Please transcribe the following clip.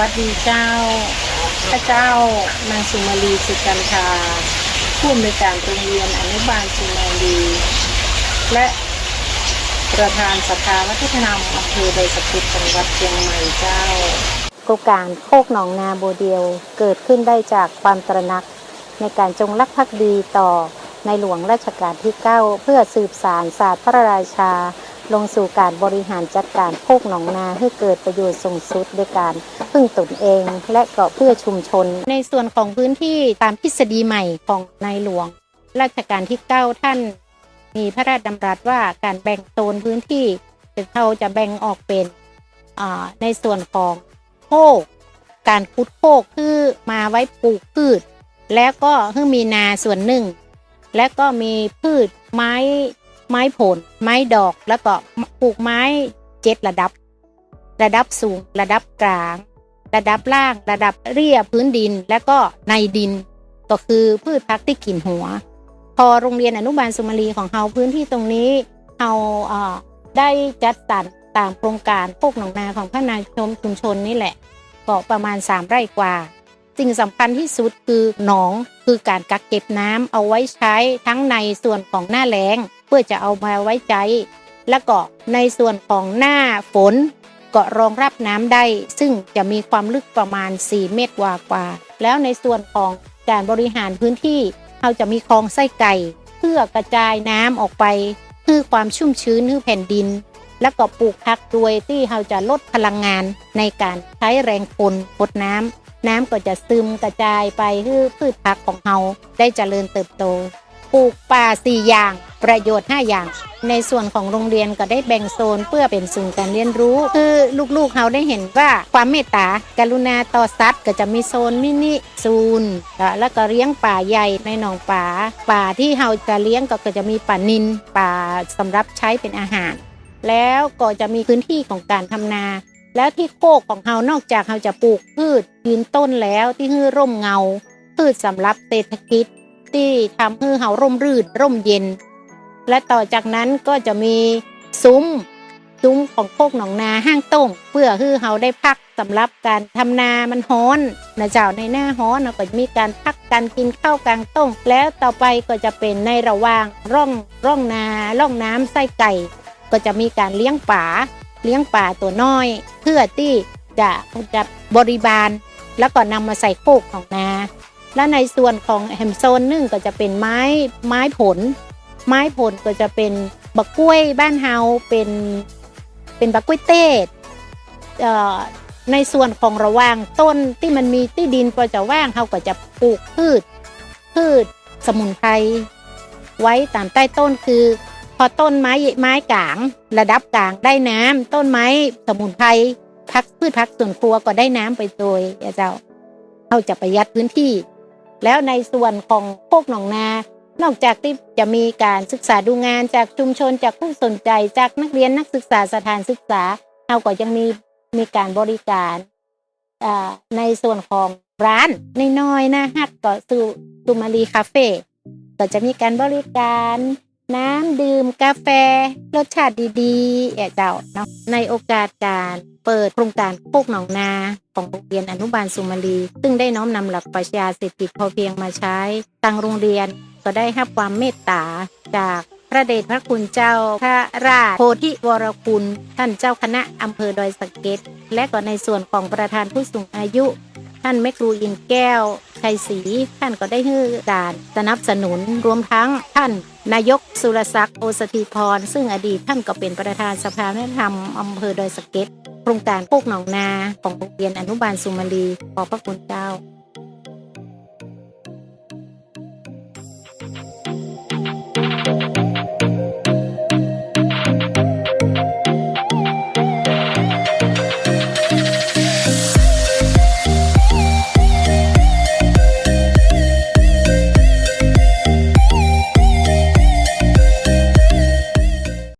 วัสดีเจ้า พระเจ้านางสุมาลีสุกันทาผู้อำนวยการโรงเรียนอนุบาลสุมาลีและประธานสภาวัฒนธรรมอำเภอใดสะเก็ดจังหวัดเชียงใหม่เจ้าโครงการโคกหนองนาโบเดียวเกิดขึ้นได้จากความตระหนัก ในการจงรักภักดีต่อในหลวงรัชกาลที่ 9 เพื่อสืบสารศาสตร์พระราชา ลงสู่การบริหารจัดการโคกหนองนาให้เกิดประโยชน์สูงสุดด้วยการพึ่งตนเอง และก็เพื่อชุมชน ในส่วนของพื้นที่ตามทฤษฎีใหม่ของในหลวงรัชกาลที่ 9 ท่าน มีพระราชดำรัสว่าการแบ่งโซนพื้นที่เราจะแบ่งออกเป็นในส่วนของโคกการขุดโคกคือมาไว้ปลูกพืช แล้วก็คือมีนาส่วนหนึ่ง และก็มีพืชไม้ ไม้ผล ไม้ดอกแล้วก็ปลูกไม้เจ็ดระดับ ระดับสูง ระดับกลาง ระดับล่าง ระดับเรียบพื้นดิน และก็ในดิน ก็คือพืชพักที่กินหัว พอโรงเรียนอนุบาลสุมาลีของเราพื้นที่ตรงนี้เราได้จัดสรรตามโครงการโคกหนองนาของพระนายชมชุมชนนี่แหละก็ประมาณ 3 ไร่กว่าสิ่งสำคัญที่สุดคือหนองคือการกักเก็บน้ำเอาไว้ใช้ทั้งในส่วนของหน้าแล้ง พื่อจะเอามาไว้ใช้และก็ในส่วนของหน้าฝนก็รองรับน้ำได้ ซึ่งจะมีความลึกประมาณ 4 เมตรกว่ากว่า แล้วในส่วนของการบริหารพื้นที่เราจะมีคลองไส้ไก่ เพื่อกระจายน้ำออกไปเพื่อความชุ่มชื้นเพื่อแผ่นดิน แล้วก็ปลูกพักด้วยที่เราจะลดพลังงานในการใช้แรงคนพดน้ำน้ำก็จะซึมกระจายไปให้พืชผักของเราได้เจริญเติบโต ปลูกป่าสี่อย่าง ประโยชน์ 5 อย่าง ในส่วนของโรงเรียนก็ได้แบ่งโซนเพื่อเป็นศูนย์การเรียนรู้ คือลูกๆเขาได้เห็นว่าความเมตตาการุณาต่อสัตว์ก็จะมีโซนมินิซูนแล้วก็เลี้ยงป่าใหญ่ในหนองป่าป่าที่เราจะเลี้ยงก็จะมีป่านินป่าสำหรับใช้เป็นอาหาร แล้วก็จะมีพื้นที่ของการทำนา แล้วที่โคกของเฮานอกจากเฮาจะปลูกพืชยืนต้นแล้วที่ฮือร่มเงาพืชสำหรับเศรษฐกิจที่ทำให้เฮาร่มรื่นร่มเย็น และต่อจากนั้นก็จะมีซุ้มซุ้มของโคกหนองนาห้างต้มเพื่อให้เฮาได้พักสำหรับการทำนามันฮ้อนนะเจ้าในหน้าฮ้อนเราก็จะมีการพักการกินข้าวกลางต้มแล้วต่อไปก็จะเป็นในระหว่างร่องร่องนาร่องน้ำไส้ไก่ ก็จะมีการเลี้ยงป่าเลี้ยงป่าตัวน้อย เพื่อที่จะจะบริบาล แล้วก็นำมาใส่โคกของนา และในส่วนของแฮมโซนหนึ่งก็จะเป็นไม้ไม้ผล ไม้ผลก็จะเป็นบักกล้วยบ้านเฮาเป็นเป็นบักกล้วยเต้เอ่อในส่วนของระว่างต้นที่มันมีที่ดินพอจะว่างเฮาก็จะปลูกพืช พืชสมุนไพรไว้ตามใต้ต้นคือ พอต้นไม้ไม้กลาง ระดับกลางได้น้ำต้นไม้สมุนไพรพักพืชพักสวนครัวก็ได้น้ำไปโดยยาเจ้าเขาจะประหยัดพื้นที่ แล้วในส่วนของโคกหนองนา นอกจากที่จะมีการศึกษาดูงานจากชุมชนจากผู้สนใจจากนักเรียนนักศึกษาสถานศึกษาเราก็ยังมีมีการบริการในส่วนของร้านน้อยๆนะฮักก็สุสุมารีคาเฟ่ก็จะมีการบริการน้ำดื่มกาแฟ รสชาติดีๆแอะเจ้าเนาะในโอกาสการเปิดโครงการโคกหนองนาของโรงเรียนอนุบาลสุมาลีซึ่งได้น้อมนำหลักปรัชญาเศรษฐกิจพอเพียงมาใช้ทางโรงเรียน ก็ได้รับความเมตตาจากพระเดชพระคุณเจ้าพระราชโพธิวรคุณ ท่านเจ้าคณะอำเภอดอยสะเก็ดและก็ในส่วนของประธานผู้สูงอายุ ท่านแม่ครูอินแก้วชัยศรีท่านก็ได้ให้การสนับสนุนรวมทั้งท่านนายกสุรศักดิ์โอสถิพร ซึ่งอดีตท่านก็เป็นประธานสภาวัฒนธรรมอำเภอดอยสะเก็ดโครงการพวกหนองนาของโรงเรียนอนุบาลสุมาลีขอบพระคุณเจ้า